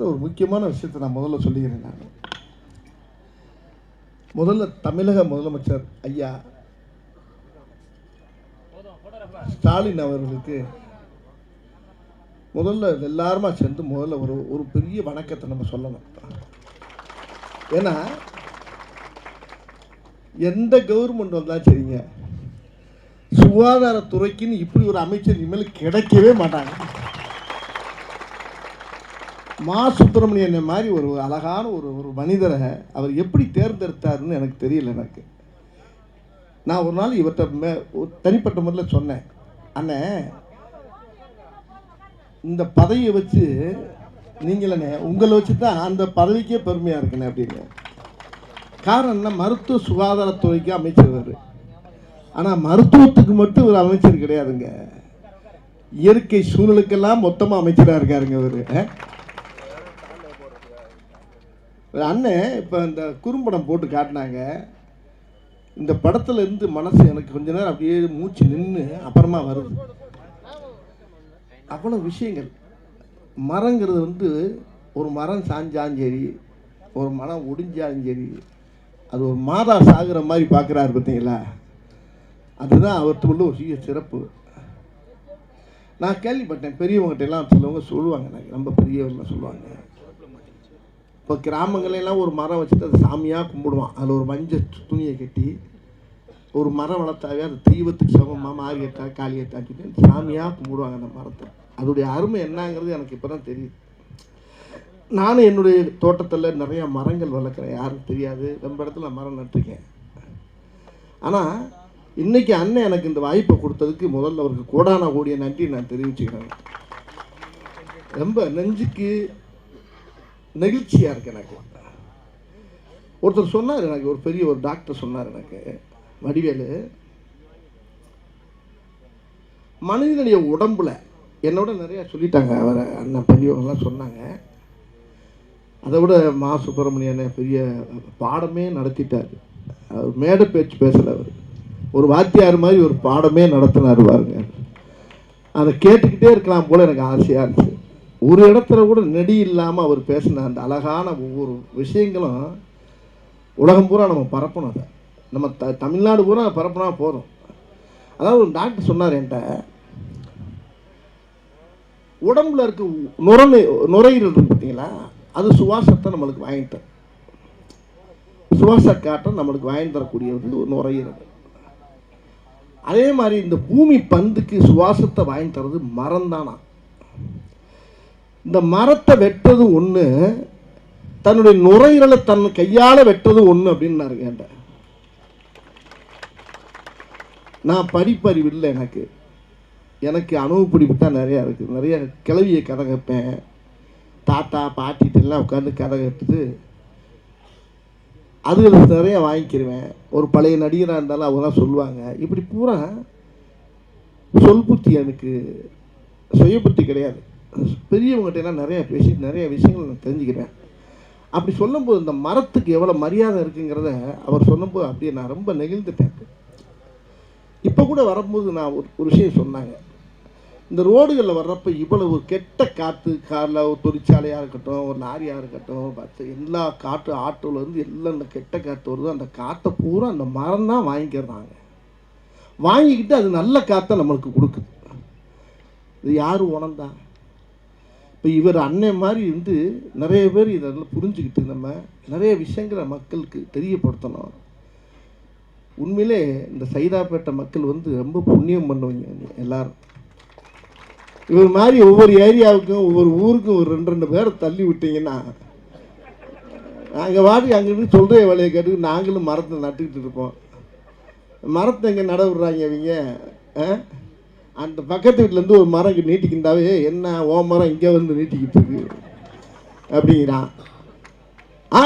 இடத்துல ஒரு முக்கியமான விஷயத்தை நான் முதல்ல சொல்லிக்கிறேன் நான். முதல்ல தமிழக முதலமைச்சர் ஐயா ஸ்டாலின் அவர்களுக்கு முதல்ல எல்லாருமா சேர்ந்து முதல்ல ஒரு ஒரு பெரிய வணக்கத்தை நம்ம சொல்லணும். ஏன்னா எந்த கவர்மெண்ட் வந்தாலும் சரிங்க. சுகாதாரத்துறைக்குன்னு இப்படி ஒரு அமைச்சர் இனிமேல் கிடைக்கவே மாட்டாங்க. மா சுப்பிரமணியன் மாதிரி ஒரு அழகான ஒரு ஒரு மனிதரை அவர் எப்படி தேர்ந்தெடுத்தாருன்னு எனக்கு தெரியல எனக்கு. நான் ஒரு நாள் இவர்கிட்ட மே தனிப்பட்ட முறையில் சொன்னேன். அண்ணே இந்த பதவியை வச்சு நீங்களே உங்களை வச்சு தான் அந்த பதவிக்கே பெருமையாக இருக்கணும் அப்படின்னு. காரணம் என்ன? மருத்துவ சுகாதாரத்துறைக்கு அமைச்சர் ஆனால் மருத்துவத்துக்கு மட்டும் ஒரு அமைச்சர் கிடையாதுங்க. இயற்கை சூழலுக்கெல்லாம் மொத்தமாக அமைச்சராக இருக்காருங்க அவர் அண்ணன் இப்போ இந்த குறும்படம் போட்டு காட்டினாங்க. இந்த படத்தில் இருந்து மனசு எனக்கு கொஞ்ச நேரம் அப்படியே மூச்சு நின்று அப்புறமா வருது. அவ்வளோ விஷயங்கள். மரங்கிறது வந்து ஒரு மரம் சாஞ்சாலும் சரி ஒரு மரம் ஒடிஞ்சாலும் சரி அது ஒரு மாதா சாகுற மாதிரி பார்க்குறாரு பார்த்தீங்களா? அதுதான் அவர்கிட்ட உள்ள ஒரு சிறிய சிறப்பு. நான் கேள்விப்பட்டேன் பெரியவங்ககிட்ட எல்லாம் சிலவங்க சொல்லுவாங்க எனக்கு ரொம்ப பெரியவங்களாம் சொல்லுவாங்க. இப்போ கிராமங்களெல்லாம் ஒரு மரம் வச்சுட்டு அதை சாமியாக கும்பிடுவான். அதில் ஒரு மஞ்சள் துணியை கட்டி ஒரு மரம் வளர்த்தாவே அது தெய்வத்துக்கு சமமாக மாரியத்தா காளியத்தாக்கிட்டு சாமியாக கும்பிடுவாங்க அந்த மரத்தை. அதோடைய அருமை என்னங்கிறது எனக்கு இப்போ தான் தெரியுது. நானும் என்னுடைய தோட்டத்தில் நிறையா மரங்கள் வளர்க்குறேன். யாரும் தெரியாது. ரொம்ப இடத்துல மரம் நட்டுருக்கேன். ஆனால் இன்றைக்கி அண்ணன் எனக்கு இந்த வாய்ப்பை கொடுத்ததுக்கு முதல்ல அவருக்கு கோடான கோடிய நன்றி நான் தெரிவிச்சுக்கிறேன். ரொம்ப நெஞ்சுக்கு நெகிழ்ச்சியாக இருக்கு எனக்கு. ஒருத்தர் சொன்னார் எனக்கு ஒரு பெரிய ஒரு டாக்டர் சொன்னார் எனக்கு வடிவேலு மனிதனுடைய உடம்புல என்னோட நிறையா சொல்லிட்டாங்க அவரை அண்ணன் பெரியவங்களாம் சொன்னாங்க. அதை விட மா சுப்பிரமணியன் பெரிய பாடமே நடத்திட்டார். அவர் மேடை பேச்சு பேசலை அவர். ஒரு வாத்தியார் மாதிரி ஒரு பாடமே நடத்தினார் பாருங்க. அதை கேட்டுக்கிட்டே இருக்கலாம் போல் எனக்கு ஆசையாக இருந்துச்சு. ஒரு இடத்துல கூட நெடி இல்லாமல் அவர் பேசின அந்த அழகான ஒவ்வொரு விஷயங்களும் உலகம் பூரா நம்ம பரப்பணும் அதை. நம்ம த தமிழ்நாடு பூரா பரப்புனா போதும். அதாவது ஒரு டாக்டர் சொன்னார் என்கிட்ட உடம்புல இருக்க நுரணு நுரையீரல் இருக்கு பார்த்தீங்களா? அது சுவாசத்தை நம்மளுக்கு வாங்கிட்டு சுவாச காற்றம் நம்மளுக்கு வாங்கி தரக்கூடியது ஒரு நுரையீரல். அதே மாதிரி இந்த பூமி பந்துக்கு சுவாசத்தை வாங்கி தர்றது மரம் தானா இந்த மரத்தை வெட்டுறது ஒன்று தன்னுடைய நுரையீரலை தன் கையால் வெட்டுறது ஒன்று அப்படின்னாரு என்கிட்ட நான் படிப்பறிவு இல்லை எனக்கு. எனக்கு அனுபவப்பிடிப்பு தான் நிறையா இருக்குது நிறைய கிளவியை கதை கேட்பேன். தாத்தா பாட்டிட்டு உட்காந்து கதை கேட்டுட்டு அதுகளுக்கு நிறைய வாங்கிக்கிடுவேன் ஒரு பழைய நடிகராக இருந்தாலும் அவங்க தான் சொல்லுவாங்க. இப்படி பூரா சொல் புத்தி எனக்கு சுய புத்தி கிடையாது. பெரியவங்ககிட்ட எல்லாம் பேசிட்டு பேசி நிறைய விஷயங்கள் நான் தெரிஞ்சுக்கிறேன். அப்படி சொல்லும்போது இந்த மரத்துக்கு எவ்வளோ மரியாதை இருக்குங்கிறத அவர் சொல்லும்போது அப்படியே நான் ரொம்ப நெகிழ்ந்துட்டேன். இப்போ கூட வரும்போது நான் ஒரு ஒரு விஷயம் சொன்னாங்க. இந்த ரோடுகளில் வர்றப்ப இவ்வளவு கெட்ட காற்று காரில் ஒரு தொழிற்சாலையாக இருக்கட்டும் ஒரு லாரியாக இருக்கட்டும் பார்த்து எல்லா காற்று ஆட்டோலேருந்து எல்லாம் இந்த கெட்ட காற்று வருதோ. அந்த காற்றை பூரா அந்த மரம் தான் வாங்கிக்கிறாங்க. வாங்கிக்கிட்டு அது நல்ல காற்றை நம்மளுக்கு கொடுக்குது. இது யார் உணர்ந்தான் இப்போ இவர் அண்ணன் மாதிரி வந்து நிறைய பேர் இதெல்லாம் புரிஞ்சுக்கிட்டு நம்ம நிறைய விஷயங்களை மக்களுக்கு தெரியப்படுத்தணும். உண்மையிலே இந்த சைதாப்பேட்டை மக்கள் வந்து ரொம்ப புண்ணியம் பண்ணுவீங்க எல்லாரும். இவர் மாதிரி ஒவ்வொரு ஏரியாவுக்கும் ஒவ்வொரு ஊருக்கும் ஒரு ரெண்டு ரெண்டு பேரை தள்ளி விட்டீங்கன்னா நாங்கள் வாட்டி அங்கிருந்து சொல்கிற வேலையை கேட்டு நாங்களும் மரத்தை நட்டுக்கிட்டு இருப்போம். மரத்தை எங்கே நட விடுறாங்க இவங்க ஆ? அந்த பக்கத்து வீட்டிலேருந்து ஒரு மரம் இங்கே என்ன ஓ மரம் இங்கே வந்து நீட்டிக்கிட்டு இருக்கு அப்படிங்கிறான். ஆ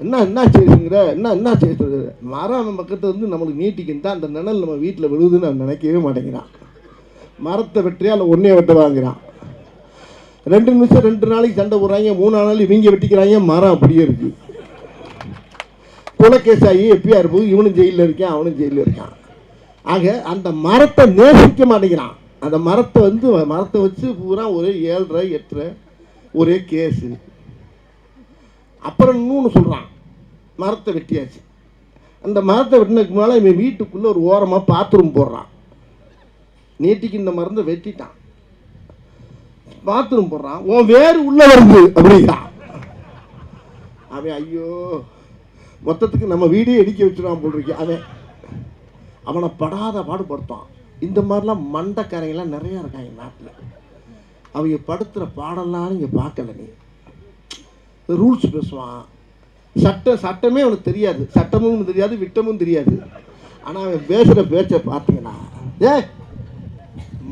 என்ன என்ன செய்யுங்கிற என்ன என்ன செய்யுது மரம் பக்கத்தில் வந்து நம்மளுக்கு நீட்டிக்கிட்டா அந்த நிழல் நம்ம வீட்டில் விழுதுன்னு நான் நினைக்கவே மாட்டேங்கிறான். மரத்தை வெட்டியா அதில் ஒன்றே வெட்ட வாங்குகிறான் ரெண்டு நிமிஷம் ரெண்டு நாளைக்கு சண்டை போடுறாங்க மூணு நாள் இவங்க வெட்டிக்கிறாங்க மரம் அப்படியே இருக்கு. குலக்கேசாயி எப்பியார் இருப்போது இவனும் ஜெயிலில் இருக்கான் அவனும் ஜெயிலில் இருக்கான். ஆக அந்த மரத்தை நேசிக்க மாட்டேங்கிறான். அந்த மரத்தை வந்து மரத்தை வச்சு பூரா ஒரே ஏழரை எட்டரை ஒரே கேஸு அப்புறம் இன்னொன்று சொல்கிறான் மரத்தை வெட்டியாச்சு. அந்த மரத்தை வெட்டினதுக்கு மேலே இவன் வீட்டுக்குள்ளே ஒரு ஓரமாக பாத்ரூம் போடுறான். நேற்றுக்கு இந்த மருந்தை வெட்டிட்டான். பாத்ரூம் போடுறான். உன் வேறு உள்ள வருது அப்படிங்கிறான். அவன் ஐயோ மொத்தத்துக்கு நம்ம வீடே இடிக்க வச்சுருவான் போட்டிருக்கேன் அவன் அவனை படாத பாடுபடுத்தான். இந்த மாதிரிலாம் மண்டக்கரையெல்லாம் நிறையா இருக்காங்க நாட்டில். அவங்க படுத்துகிற பாடலாம் இங்கே பார்க்கல நீ. ரூல்ஸ் பேசுவான். சட்டம் சட்டமே அவனுக்கு தெரியாது. சட்டமும் தெரியாது விட்டமும் தெரியாது. ஆனால் அவன் பேசுகிற பேச்சை பார்த்தீங்கன்னா ஏ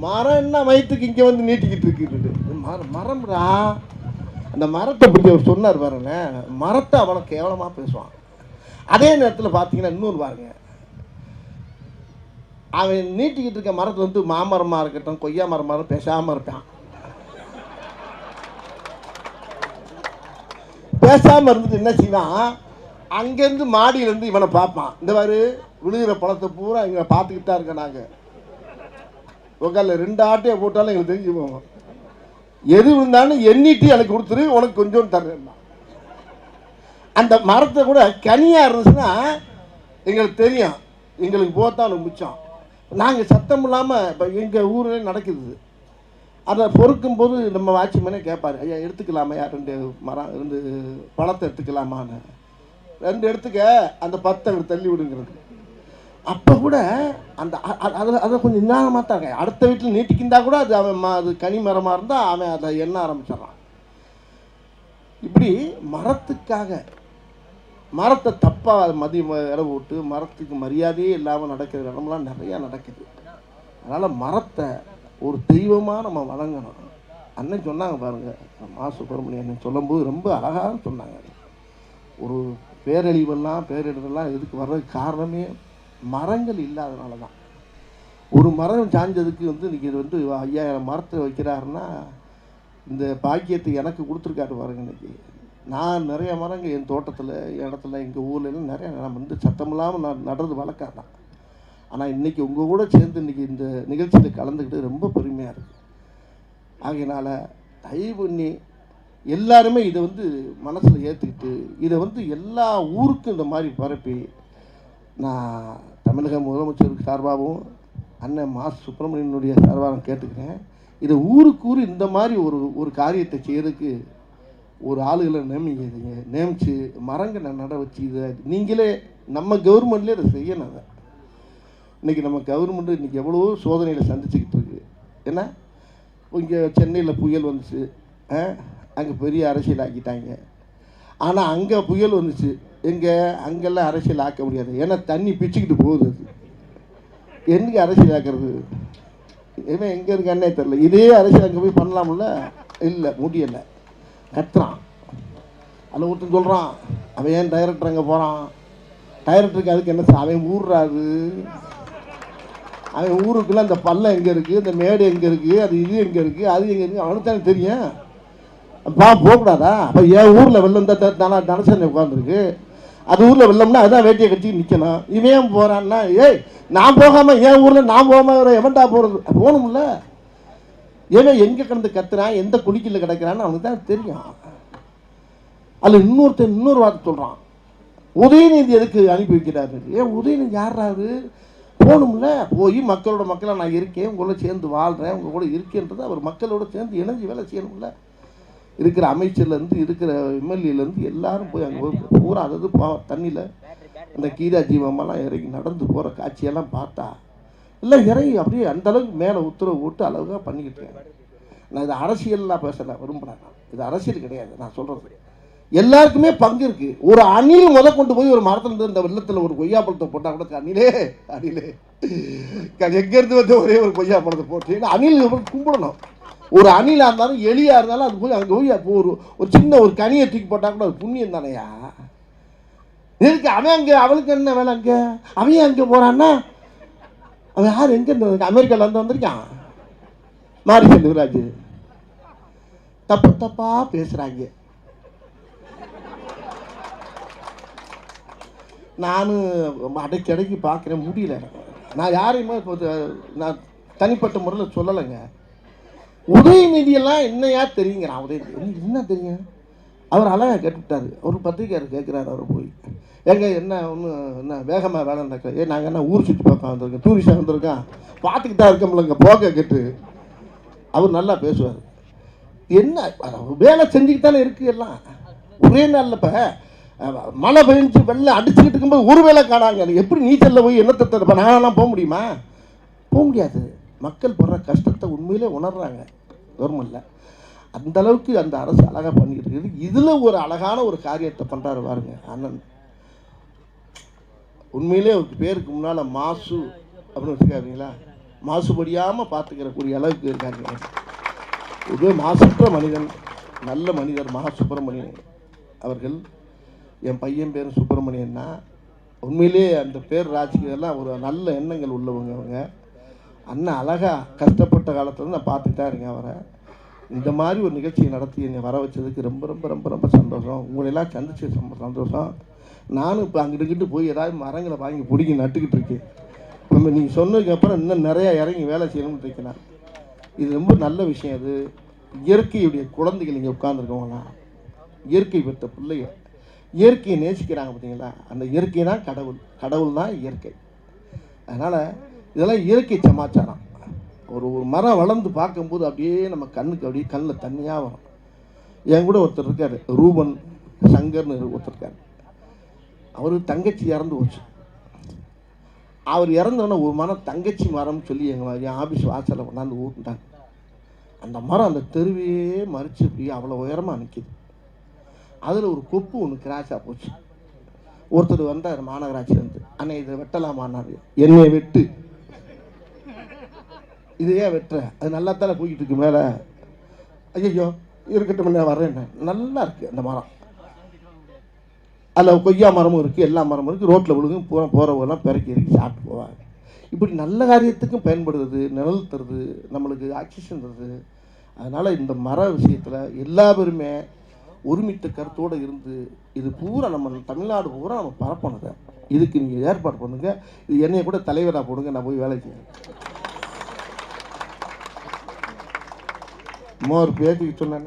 மரம் என்ன வயிற்றுக்கு இங்கே வந்து நீட்டிக்கிட்டு இருக்குது மரம் மரம்டா. அந்த மரத்தை பற்றி அவர் சொன்னார் பாருங்க மரத்தை அவனை கேவலமாக பேசுவான். அதே நேரத்தில் பார்த்தீங்கன்னா இன்னொரு பாருங்க. அவன் நீட்டிக்கிட்டு இருக்க மரத்தில் வந்து மாமரமாக இருக்கட்டும் கொய்யா மரமாக இருக்கும் பேசாமல் இருப்பான். பேசாமல் இருந்துட்டு என்ன செய்வான்? அங்கேருந்து மாடியிலேருந்து இவனை பார்ப்பான். இந்த மாதிரி விழுகிற பழத்தை பூரா இவனை பார்த்துக்கிட்டு தான் இருக்கேன் நாங்கள் உக்கால ரெண்டு ஆட்டையை போட்டாலும் எங்களுக்கு தெரிஞ்சு போவோம் எது இருந்தாலும் எண்ணிட்டு எனக்கு கொடுத்துரு உனக்கு கொஞ்சம் தரேன் அந்த மரத்தை கூட கனியாக இருந்துச்சுன்னா எங்களுக்கு தெரியும். எங்களுக்கு போத்தான் மிச்சம். நாங்கள் சத்தம் இல்லாமல் இப்போ எங்கள் ஊரில் நடக்குது. அதை பொறுக்கும் போது நம்ம வாட்சிமேனே கேட்பாரு ஐயா எடுத்துக்கலாமா? ரெண்டு மரம் ரெண்டு பழத்தை எடுத்துக்கலாமான்னு. ரெண்டு எடுத்துக்க அந்த பத்தை தள்ளி விடுங்கிறது. அப்போ கூட அந்த அதில் அதை கொஞ்சம் நிதானமாக தான் இருக்கேன் அடுத்த வீட்டில் நீட்டிக்கிந்தா கூட அது அவன் ம- அது கனி மரமாக இருந்தால் அவன் அதை எண்ண ஆரம்பிச்சிடறான். இப்படி மரத்துக்காக மரத்தை தப்பாக மதி இடம் விட்டு மரத்துக்கு மரியாதையே இல்லாமல் நடக்கிற இடம்லாம் நிறையா நடக்குது. அதனால் மரத்தை ஒரு தெய்வமாக நம்ம வணங்கணும். அண்ணன் சொன்னாங்க பாருங்க மா சுப்பிரமணியன் அண்ணன் சொல்லும்போது ரொம்ப அழகாக சொன்னாங்க. ஒரு பேரழிவெல்லாம் பேரிடரெல்லாம் எதுக்கு வர்றதுக்கு காரணமே மரங்கள் இல்லாதனால தான் ஒரு மரம் சாஞ்சதுக்கு வந்து இன்றைக்கி இது வந்து ஐயாயிரம் மரத்தை வைக்கிறாருன்னா இந்த பாக்கியத்தை எனக்கு கொடுத்துருக்காரு பாருங்க இன்றைக்கி நான் நிறைய மரங்கள் என் தோட்டத்தில் இடத்துல எங்கள் ஊர்லலாம் நிறைய நான் வந்து சத்தம் இல்லாமல் நான் நடுறது வழக்கம் தான் ஆனால் இன்றைக்கி உங்கள் கூட சேர்ந்து இன்றைக்கி இந்த நிகழ்ச்சியில் கலந்துக்கிட்டு ரொம்ப பெருமையாக இருக்குது ஆகையினால் தயவு பண்ணி எல்லாருமே இதை வந்து மனசில் ஏற்றுக்கிட்டு இதை வந்து எல்லா ஊருக்கும் இந்த மாதிரி பரப்பி நான் தமிழக முதலமைச்சருக்கு சார்பாகவும் அண்ணன் மா சுப்பிரமணியனுடைய சார்பாக நான் கேட்டுக்கிறேன். இதை ஊருக்கு ஊர் இந்த மாதிரி ஒரு ஒரு காரியத்தை செய்கிறதுக்கு ஒரு ஆளுகளை நியமிக்கிறீங்க நியமித்து மரங்களை நட வச்சு இதை நீங்களே நம்ம கவர்மெண்ட்லேயே அதை செய்யணும் அதை. இன்றைக்கி நம்ம கவர்மெண்ட்டு இன்றைக்கி எவ்வளவோ சோதனைகளை சந்திச்சுக்கிட்டு இருக்கு. ஏன்னா இங்கே சென்னையில் புயல் வந்துச்சு அங்கே பெரிய அரசியல் ஆக்கிட்டாங்க. ஆனால் அங்கே புயல் வந்துச்சு எங்கே? அங்கெல்லாம் அரசியல் ஆக்க முடியாது. ஏன்னா தண்ணி பிச்சுக்கிட்டு போகுது அது. என்னைக்கு அரசியல் ஆக்கிறது? ஏன்னா எங்கே இருக்கானே தெரில இதே அரசியல் அங்கே போய் பண்ணலாம்ல? இல்லை முடியலை. கத்துறான் அதில் ஒருத்தன் சொல்கிறான் அவன் ஏன் டைரக்டர் அங்கே போகிறான் டைரக்டருக்கு அதுக்கு என்ன சார்? அவன் ஊர்றாரு அவன் ஊருக்குள்ளே அந்த பள்ளம் எங்கே இருக்குது இந்த மேடு எங்கே இருக்குது அது இது எங்கே இருக்குது அது எங்கே இருக்குது அவனுக்கு தானே தெரியும். பா போகக்கூடாதா? அப்போ என் ஊரில் வெள்ளம் தான்? தானே உட்காந்துருக்கு அது ஊரில் வெள்ளம்னா அதான் வேட்டியை கட்டி நிற்கணும் இவன் போகிறான்னா ஏய் நான் போகாமல் என் ஊரில் நான் போகாமல் எவன்டா போகிறது போகணும்ல. ஏன் எங்கே கிடந்து கத்துறான் எந்த குடிக்கல கிடக்கிறான்னு அவனுக்கு தான் தெரியும். அதில் இன்னொருத்தன் இன்னொரு வார்த்தை சொல்கிறான் உதயநிதி எதுக்கு அனுப்பி வைக்கிறாரு? ஏன் உதயநிதி யாராரு போகணும்ல? போய் மக்களோட மக்களாக நான் இருக்கேன் உங்களோட சேர்ந்து வாழ்கிறேன் உங்கள் கூட இருக்கேன்றது அவர் மக்களோட சேர்ந்து இணைஞ்சு வேலை செய்யணும்ல. இருக்கிற அமைச்சர்லேருந்து இருக்கிற எம்எல்ஏலேருந்து எல்லாரும் போய் அங்கே போய் பூரா அதாவது பா தண்ணியில் அந்த கீதா ஜீவமெல்லாம் இறங்கி நடந்து போகிற காட்சியெல்லாம் பார்த்தா எல்லாம் இறங்கி அப்படியே அந்த அளவுக்கு மேலே உத்தரவு போட்டு அளவுக்காக பண்ணிக்கிட்டு இருக்கேன் நான் இது அரசியல்லாம் பேசலை விரும்புகிறேன் நான். இது அரசியல் கிடையாது நான் சொல்கிறது எல்லாருக்குமே பங்கு இருக்கு. ஒரு அணில் முத கொண்டு போய் ஒரு மரத்தில் இருந்து இந்த வெள்ளத்தில் ஒரு கொய்யா பழத்தை போட்டால் கூட அணிலே அணிலே. எங்கேருந்து வந்து ஒரே ஒரு கொய்யா பழத்தை போட்டு அணில் கும்பிடணும். ஒரு அணிலாக இருந்தாலும் எலியாக இருந்தாலும் அது போய் அங்கே போய் அப்போ ஒரு ஒரு சின்ன ஒரு கனியை தூக்கி போட்டால் கூட அது புண்ணியம் தானையா? இருக்கு அவன் அங்கே அவளுக்கு என்ன வேலை அங்கே? அவன் அங்கே போகிறான்னா அவன் யார்? எங்கே இருந்து அமெரிக்காவிலேருந்து வந்திருக்கான். மாரி செல்வராஜ் தப்பு தப்பா பேசுகிறாங்க நானும் அடைக்கி அடைக்கி பார்க்குறேன். முடியல நான் யாரையுமே இப்போ நான் தனிப்பட்ட முறையில் சொல்லலைங்க. உதயநிதியெல்லாம் என்னையா தெரியுங்கிறான். உதயநிதி. என்ன தெரியும்? அவர் அழகாக கேட்டுவிட்டார். ஒரு பத்திரிக்கையார் கேட்குறாரு அவர் போய். ஏங்க என்ன ஒன்று என்ன வேகமாக வேலை நடக்குது ஏ நாங்கள் என்ன ஊர் சுற்றி பார்க்க வந்திருக்கோம்? டூரிஸ்டாக வந்திருக்கோம்? பார்த்துக்கிட்டு தான் இருக்கோம்லங்க போக கேட்டு. அவர் நல்லா பேசுவார். என்ன வேலை செஞ்சுக்கிட்டு தானே இருக்குது எல்லாம். ஒரே நாளில் இப்போ மழை பெஞ்சு வெள்ளம் அடிச்சுக்கிட்டு இருக்கும்போது ஒரு வேலை காணாங்க. எப்படி நீச்சலில் போய் என்னத்தை தரப்ப நான்லாம் போக முடியுமா? போக முடியாது. மக்கள் படுற கஷ்டத்தை உண்மையிலே உணர்றாங்க. கவர்மெண்ட்டில் அந்த அளவுக்கு அந்த அரசு அழகாக பண்ணிக்கிட்டு இருக்குது. இதில் ஒரு அழகான ஒரு காரியத்தை பண்ணுறாரு பாருங்க அண்ணன். உண்மையிலே அவருக்கு பேருக்கு முன்னால் மாசு அப்படின்னு வச்சுருக்காருங்களா? மாசுபடியாமல் பார்த்துக்கிறக்கூடிய அளவுக்கு இருக்காருங்க. ஒரு மாசற்ற மனிதன் நல்ல மனிதர் மகா சுப்பிரமணியன் அவர்கள். என் பையன் பேர் சுப்பிரமணியன்னா உண்மையிலே அந்த பேர் ராஜ்கியெல்லாம் ஒரு நல்ல எண்ணங்கள் உள்ளவங்க அவங்க. அண்ணன் அழகாக கஷ்டப்பட்ட காலத்தில் நான் பார்த்துட்டு தான் இருக்கேன் அவரை. இந்த மாதிரி ஒரு நிகழ்ச்சியை நடத்தி என்னை வர வச்சதுக்கு ரொம்ப ரொம்ப ரொம்ப ரொம்ப சந்தோஷம். உங்களெல்லாம் சந்திச்சு ரொம்ப சந்தோஷம். நானும் இப்போ அங்கிட்டுக்கிட்டு போய் ஏதாவது மரங்களை வாங்கி பிடிங்கி நட்டுக்கிட்டு இருக்கேன். இப்போ நீங்கள் சொன்னதுக்கு அப்புறம் இன்னும் நிறையா இறங்கி வேலை செய்யணும்னு இருக்கேன் இது ரொம்ப நல்ல விஷயம் அது. இயற்கையுடைய குழந்தைகள் இங்கே உட்காந்துருக்கவங்களாம் இயற்கை பெற்ற பிள்ளைங்க இயற்கையை நேசிக்கிறாங்க பார்த்தீங்களா? அந்த இயற்கை தான் கடவுள். கடவுள் தான் இயற்கை. அதனால் இதெல்லாம் இயற்கை சமாச்சாரம். ஒரு ஒரு மரம் வளர்ந்து பார்க்கும்போது அப்படியே நம்ம கண்ணுக்கு அப்படியே கண்ணில் தண்ணியாக வரும். என் கூட ஒருத்தர் இருக்கார். ரூபன் சங்கர்னு ஒருத்தர் இருக்கார். அவர் தங்கச்சி இறந்து போச்சு. அவர் இறந்தோன்னே ஒரு மரம் தங்கச்சி மரம்னு சொல்லி எங்கள் என் ஆஃபீஸ் வாசலில் கொண்டாந்து ஊட்டிட்டாங்க. அந்த மரம் அந்த தெருவையே மறிச்சு போய் அவ்வளோ உயரமாக நிற்கிது அதில் ஒரு கொப்பு ஒன்று கிராஷாக போச்சு. ஒருத்தர் வந்தார் மாநகராட்சியிலேருந்து அண்ணே இதை வெட்டலாமான்னார் என்னை வெட்டு. இதையே வெட்டுற? அது நல்லா தானே போய்கிட்டு இருக்கு மேலே. ஐயோ இருக்கட்டும் நான் வர்றேன். நல்லா இருக்குது அந்த மரம். அதில் கொய்யா மரமும் இருக்குது எல்லா மரமும் இருக்குது ரோட்டில் விழுகும் பூரா போகிறவங்கெல்லாம் பிறக்கி இறக்கி சாப்பிட்டு போவாங்க. இப்படி நல்ல காரியத்துக்கும் பயன்படுது நிழல் தருது நம்மளுக்கு ஆக்சிஜன் தருது. அதனால் இந்த மர விஷயத்தில் எல்லா பேருமே ஒருமித்த கருத்தோடு இருந்து இது பூரா நம்ம தமிழ்நாடு பூரா நம்ம பரப்பணுங்க இதுக்கு நீங்கள் ஏற்பாடு பண்ணுங்க. இது என்னைய கூட தலைவராக போடுங்க நான் போய் வேலை செய்யறேன் மோர் பேத்திக்கு சொன்னேன்.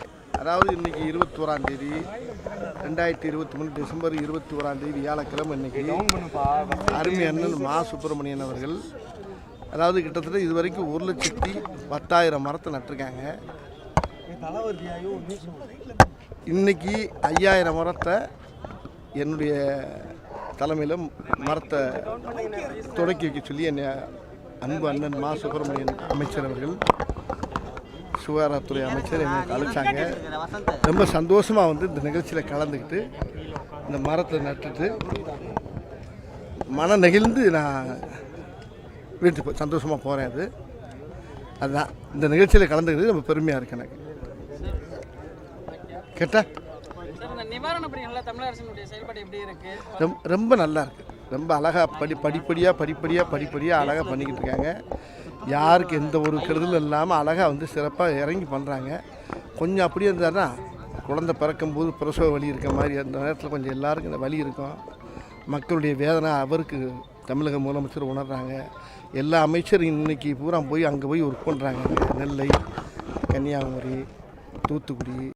அதாவது இன்னைக்கு இருபத்தோராம் தேதி ரெண்டாயிரத்தி இருபத்தி மூணு டிசம்பர் இருபத்தி ஓராம் தேதி வியாழக்கிழமை இன்னைக்கு அருமை அண்ணன் மா சுப்பிரமணியன் அவர்கள். அதாவது கிட்டத்தட்ட இது வரைக்கும் ஒரு லட்சத்தி பத்தாயிரம் மரத்தை நட்டிருக்காங்க. இன்னைக்கு ஐயாயிரம் மரத்தை என்னுடைய தலைமையில் மரத்தை தொடக்கி வைக்க சொல்லி என்னை அன்பு அண்ணன் மா சுப்பிரமணியன் அமைச்சர் அவர்கள் சுகாதாரத்துறை அமைச்சர் எங்களுக்கு அழைச்சாங்க ரொம்ப சந்தோஷமாக வந்து இந்த நிகழ்ச்சியில் கலந்துக்கிட்டு இந்த மரத்தை நட்டுட்டு மன நெகிழ்ந்து நான் வீட்டுக்கு போ- சந்தோஷமா போகிறேன் அது. அதுதான். இந்த நிகழ்ச்சியில் கலந்துக்கிறது ரொம்ப பெருமையாக இருக்கு எனக்கு. கேட்டா? ரொம்ப ரொம்ப நல்லா இருக்கு. ரொம்ப அழகாக படி படிப்படியாக படிப்படியாக படிப்படியாக அழகாக பண்ணிக்கிட்டு இருக்காங்க யாருக்கு எந்த ஒரு கெடுதலும் இல்லாமல் அழகாக வந்து சிறப்பாக இறங்கி பண்ணுறாங்க கொஞ்சம் அப்படியே இருந்தாருன்னா குழந்தை பிறக்கும்போது பிரசவ வலி இருக்க மாதிரி அந்த நேரத்தில் கொஞ்சம் எல்லாருக்கும் இந்த வலி இருக்கும். மக்களுடைய வேதனை அவருக்கு தமிழக முதலமைச்சர் உணர்றாங்க. எல்லா அமைச்சரும் இன்னைக்கு பூரா போய் அங்கே போய் ஒர்க் பண்ணுறாங்க நெல்லை கன்னியாகுமரி தூத்துக்குடி.